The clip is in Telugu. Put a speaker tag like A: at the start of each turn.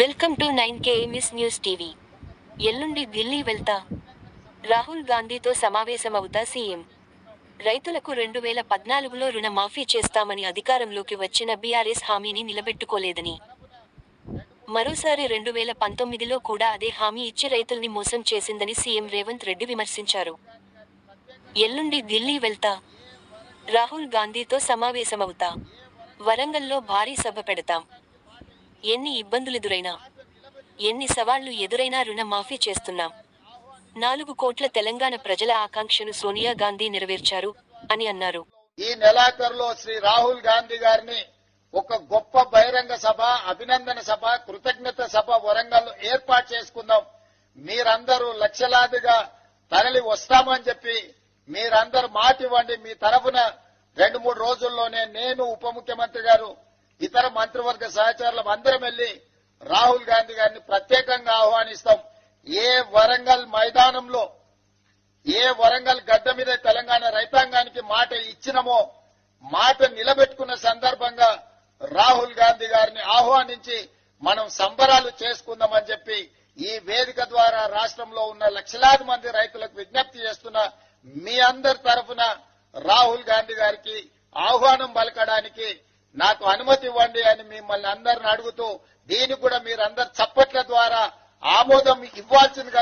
A: Welcome to nine KMS news TV. ఎల్లుండి ఢిల్లీ వెళ్తా రాహుల్ గాంధీతో సమావేశమవుతా సీఎం. రైతులకు రెండు వేల పద్నాలుగులో రుణ మాఫీ చేస్తామని అధికారంలోకి వచ్చిన బీఆర్ఎస్ హామీని నిలబెట్టుకోలేదని. మరోసారి రెండు వేల పంతొమ్మిదిలో కూడా అదే హామీ ఇచ్చి రైతుల్ని మోసం చేసిందని సీఎం రేవంత్ రెడ్డి విమర్శించారు. ఎల్లుండి ఢిల్లీ వెళ్తా రాహుల్ గాంధీతో సమావేశమవుతా. వరంగల్లో భారీ సభ పెడతాం. ఎన్ని ఇబ్బందులెదురైనా ఎన్ని సవాళ్ళు ఎదురైనా రుణమాఫీ చేస్తున్నాం. నాలుగు కోట్ల తెలంగాణ ప్రజల ఆకాంక్షను సోనియా గాంధీ నెరవేర్చారు అని అన్నారు.
B: ఈ నెలాఖరులో శ్రీ రాహుల్ గాంధీ గారిని ఒక గొప్ప బహిరంగ సభ అభినందన సభ కృతజ్ఞత సభ వరంగల్ ఏర్పాటు చేసుకుందాం. మీరందరూ లక్షలాదిగా తరలి వస్తామని చెప్పి మీరందరూ మాట ఇవ్వండి మీ తరఫున రెండు మూడు రోజుల్లోనే నేను ఉప ముఖ్యమంత్రి గారు ఇతర మంత్రివర్గ సహచరులం అందరం వెళ్ళి రాహుల్ గాంధీ గారిని ప్రత్యేకంగా ఆహ్వానిస్తాం. ఏ వరంగల్ మైదానంలో ఏ వరంగల్ గడ్డ మీద తెలంగాణ రైతాంగానికి మాట ఇచ్చినమో మాట నిలబెట్టుకున్న సందర్భంగా రాహుల్ గాంధీ గారిని ఆహ్వానించి మనం సంబరాలు చేసుకుందామని చెప్పి ఈ వేదిక ద్వారా రాష్ట్రంలో ఉన్న లక్షలాది మంది రైతులకు విజ్ఞప్తి చేస్తున్న మీ అందరి తరఫున రాహుల్ గాంధీ గారికి ఆహ్వానం పలకడానికి నాకు అనుమతి ఇవ్వండి అని మిమ్మల్ని అందరిని అడుగుతూ దీనికి కూడా మీరందరు చప్పట్ల ద్వారా ఆమోదం ఇవ్వాల్సిందిగా